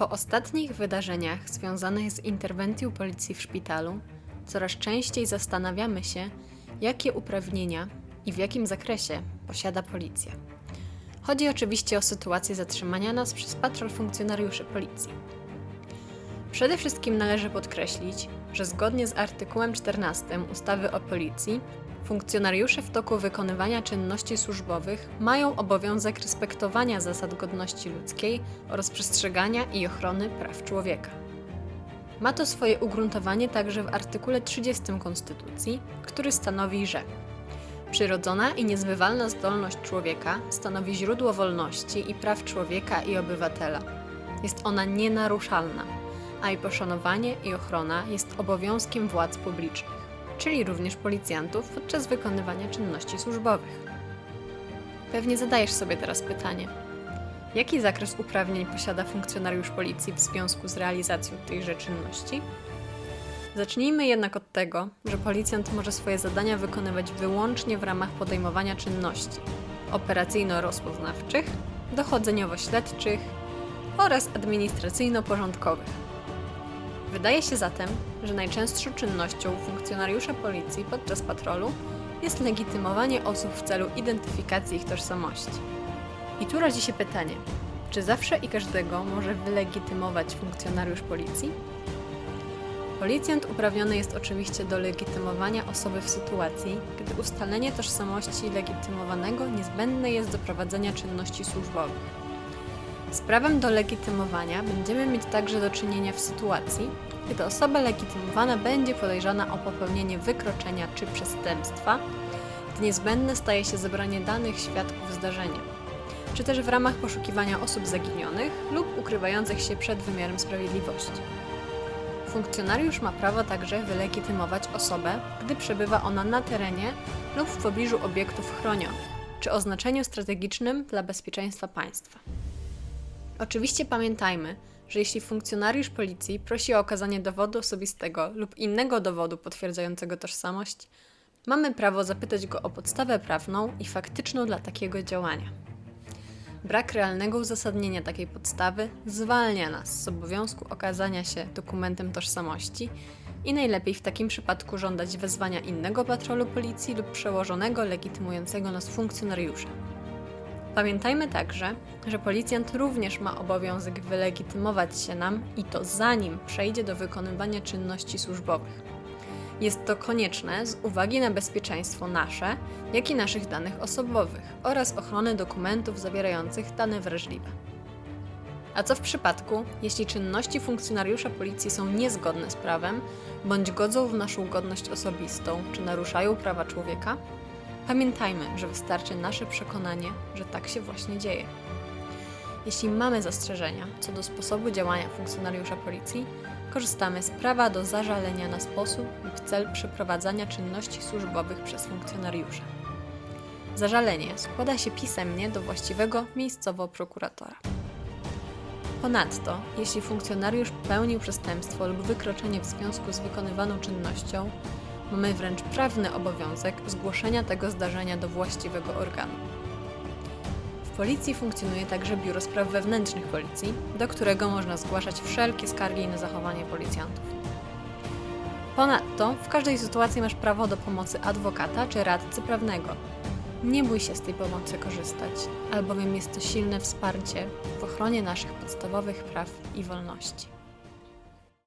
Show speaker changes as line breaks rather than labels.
Po ostatnich wydarzeniach związanych z interwencją policji w szpitalu, coraz częściej zastanawiamy się, jakie uprawnienia i w jakim zakresie posiada policja. Chodzi oczywiście o sytuację zatrzymania nas przez patrol funkcjonariuszy policji. Przede wszystkim należy podkreślić, że zgodnie z artykułem 14 ustawy o policji, funkcjonariusze w toku wykonywania czynności służbowych mają obowiązek respektowania zasad godności ludzkiej oraz przestrzegania i ochrony praw człowieka. Ma to swoje ugruntowanie także w artykule 30 Konstytucji, który stanowi, że przyrodzona i niezbywalna zdolność człowieka stanowi źródło wolności i praw człowieka i obywatela. Jest ona nienaruszalna, a jej poszanowanie i ochrona jest obowiązkiem władz publicznych, czyli również policjantów podczas wykonywania czynności służbowych. Pewnie zadajesz sobie teraz pytanie: jaki zakres uprawnień posiada funkcjonariusz policji w związku z realizacją tychże czynności? Zacznijmy jednak od tego, że policjant może swoje zadania wykonywać wyłącznie w ramach podejmowania czynności operacyjno-rozpoznawczych, dochodzeniowo-śledczych oraz administracyjno-porządkowych. Wydaje się zatem, że najczęstszą czynnością funkcjonariusza policji podczas patrolu jest legitymowanie osób w celu identyfikacji ich tożsamości. I tu rodzi się pytanie, czy zawsze i każdego może wylegitymować funkcjonariusz policji? Policjant uprawniony jest oczywiście do legitymowania osoby w sytuacji, gdy ustalenie tożsamości legitymowanego niezbędne jest do prowadzenia czynności służbowych. Z prawem do legitymowania będziemy mieć także do czynienia w sytuacji, gdy osoba legitymowana będzie podejrzana o popełnienie wykroczenia czy przestępstwa, gdy niezbędne staje się zebranie danych świadków zdarzenia, czy też w ramach poszukiwania osób zaginionych lub ukrywających się przed wymiarem sprawiedliwości. Funkcjonariusz ma prawo także wylegitymować osobę, gdy przebywa ona na terenie lub w pobliżu obiektów chronionych, czy o znaczeniu strategicznym dla bezpieczeństwa państwa. Oczywiście pamiętajmy, że jeśli funkcjonariusz policji prosi o okazanie dowodu osobistego lub innego dowodu potwierdzającego tożsamość, mamy prawo zapytać go o podstawę prawną i faktyczną dla takiego działania. Brak realnego uzasadnienia takiej podstawy zwalnia nas z obowiązku okazania się dokumentem tożsamości i najlepiej w takim przypadku żądać wezwania innego patrolu policji lub przełożonego legitymującego nas funkcjonariusza. Pamiętajmy także, że policjant również ma obowiązek wylegitymować się nam i to zanim przejdzie do wykonywania czynności służbowych. Jest to konieczne z uwagi na bezpieczeństwo nasze, jak i naszych danych osobowych oraz ochronę dokumentów zawierających dane wrażliwe. A co w przypadku, jeśli czynności funkcjonariusza policji są niezgodne z prawem, bądź godzą w naszą godność osobistą, czy naruszają prawa człowieka? Pamiętajmy, że wystarczy nasze przekonanie, że tak się właśnie dzieje. Jeśli mamy zastrzeżenia co do sposobu działania funkcjonariusza policji, korzystamy z prawa do zażalenia na sposób lub cel przeprowadzania czynności służbowych przez funkcjonariusza. Zażalenie składa się pisemnie do właściwego miejscowo prokuratora. Ponadto, jeśli funkcjonariusz popełnił przestępstwo lub wykroczenie w związku z wykonywaną czynnością, mamy wręcz prawny obowiązek zgłoszenia tego zdarzenia do właściwego organu. W policji funkcjonuje także Biuro Spraw Wewnętrznych Policji, do którego można zgłaszać wszelkie skargi na zachowanie policjantów. Ponadto w każdej sytuacji masz prawo do pomocy adwokata czy radcy prawnego. Nie bój się z tej pomocy korzystać, albowiem jest to silne wsparcie w ochronie naszych podstawowych praw i wolności.